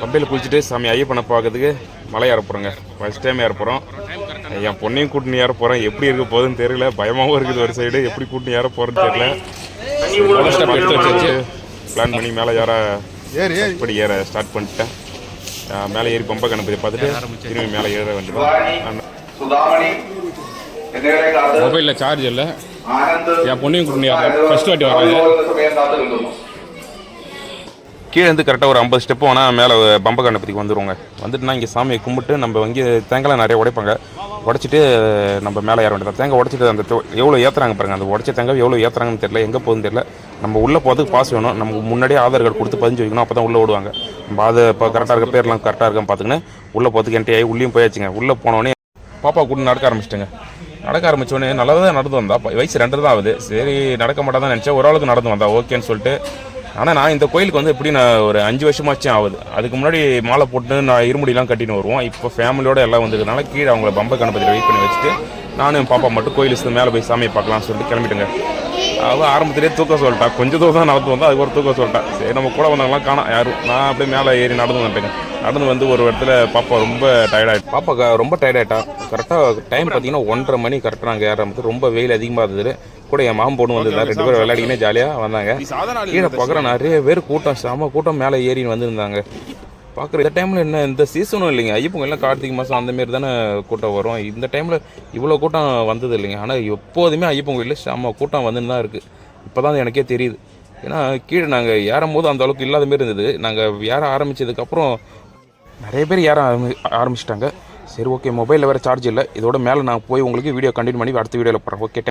கம்பையில் குளிச்சுட்டு சாமி ஐயப்பனை பார்க்கறதுக்கு மலை ஏற போகிறோங்க ஃபஸ்ட் டைம் ஏற போகிறோம் என் பொண்ணையும் கூட்டணி ஏற போகிறேன் எப்படி இருக்க போகுதுன்னு தெரியல. பயமாகவும் இருக்குது ஒரு சைடு எப்படி கூட்டின்னு ஏற போகிறேன்னு தெரியல. பிளான் பண்ணி மேலே ஏற இப்படி ஏற ஸ்டார்ட் பண்ணிட்டேன். மேலே ஏறி பம்பை கணப்பதி பார்த்துட்டு திரும்பி மேலே ஏற வேண்டியது. மொபைலில் சார்ஜ் இல்லை. என் பொண்ணையும் கூட்டணி ஏற ஃபஸ்ட் வாட்டி வராங்க கீழேருந்து கரெக்டாக ஒரு ஐம்பது ஸ்டெப்பு ஆனால் மேலே பம்ப பம்பகாண்டபதிக்கு வந்துடுவோங்க வந்துட்டுனா இங்கே சாமியை கும்பிட்டு நம்ம இங்கே தேங்காய் நிறைய உடைப்பாங்க. உடச்சிட்டு நம்ம மேலே ஏற வேண்டியது தேங்காய் உடச்சிட்டு அந்த எவ்வளோ ஏற்றுறாங்க பாருங்கள் அந்த உடச்ச தேங்காய் எவ்வளோ ஏற்றுறாங்கன்னு தெரியல. எங்கே போகுதுன்னு தெரியல. நம்ம உள்ளே போகிறதுக்கு பாஸ் வேணும். நமக்கு முன்னாடியே ஆதார் கார்டு கொடுத்து பதிஞ்சு வைக்கணும். அப்போ தான் உள்ளே விடுவாங்க நம்ம அதை இப்போ கரெக்டாக இருக்க பேர்லாம் கரெக்டாக இருக்கும் பார்த்துக்கின்னு உள்ளே போகிறதுக்கு என்ட்ரி ஆகி உள்ளேயும் போயாச்சுங்க. உள்ளே போனோடனே பாப்பா கூட நடக்க ஆரம்பிச்சிட்டேங்க. நடக்க ஆரம்பித்தோடனே நல்லா தான் நடந்து வந்தா. வயசு ரெண்டு தான் ஆகுது. சரி நடக்க மாட்டா தான் நினச்சேன் ஒரு ஆளுக்கு நடந்து வந்தா ஓகேன்னு சொல்லிட்டு ஆனால் நான் இந்த கோயிலுக்கு வந்து எப்படி நான் ஒரு அஞ்சு வருஷமாச்சும் ஆகுது. அதுக்கு முன்னாடி மாலை போட்டு நான் இருமுடிலாம் கட்டின்னு வருவோம். இப்போ ஃபேமிலியோட எல்லாம் வந்ததுனால கீழே அவங்கள பம்ப கணபதியில் வெயிட் பண்ணி வச்சுட்டு நானும் என் பாப்பா மட்டும் கோயில் மேலே போய் சாமியை பார்க்கலாம்னு சொல்லிட்டு கிளம்பிட்டுங்க. அவள் ஆரம்பத்திலே தூக்கம் சொல்லிட்டா. கொஞ்சம் தூரம் தான் நடந்து வந்தால் அதுக்கு ஒரு தூக்கம் சொல்லிட்டா. சரி நம்ம கூட வந்தவங்களாம் காணோம் யாரும் நான் அப்படியே மேலே ஏறி நடந்து வந்துட்டேங்க. நடந்து வந்து ஒரு இடத்துல பாப்பா ரொம்ப டயர்டாயிட்டு பாப்பா ரொம்ப டயர்டாயிட்டா கரெக்டாக டைம் பார்த்தீங்கன்னா ஒன்றரை மணி கரெக்டாக நாங்கள் ஏறும்போது ரொம்ப வெயில் அதிகமாக இருந்தது. கூட என் மாமன் பொண்ணு வந்திருந்தா ரெண்டு பேரும் விளையாடிக்கினே ஜாலியாக வந்தாங்க. கீழே பார்க்குற நிறைய பேர் கூட்டம் செம கூட்டம் மேலே ஏறின்னு வந்திருந்தாங்க. பார்க்குற இந்த டைமில் என்ன இந்த சீசனும் இல்லைங்க. ஐயப்பங்க எல்லாம் கார்த்திகை மாதம் அந்த மாரி தானே கூட்டம் வரும். இந்த டைமில் இவ்வளோ கூட்டம் வந்தது இல்லைங்க. ஆனால் எப்போதுமே ஐயப்பன் கோயிலில் செம கூட்டம் வந்துன்னு தான் இருக்குது இப்போ தான் எனக்கே தெரியுது. ஏன்னா கீழே நாங்கள் ஏறும் போது அந்த அளவுக்கு இல்லாத மாரி இருந்தது. நாங்கள் ஏற ஆரம்பிச்சதுக்கப்புறம் நிறைய பேர் ஏற ஆரம்பி ஆரம்பிச்சிட்டாங்க. சரி ஓகே மொபைலில் வேறு சார்ஜ் இல்லை. இதோட மேலே நான் போய் உங்களுக்கு வீடியோ கண்டினியூ பண்ணி அடுத்த வீடியோவில் போகிறேன் ஓகே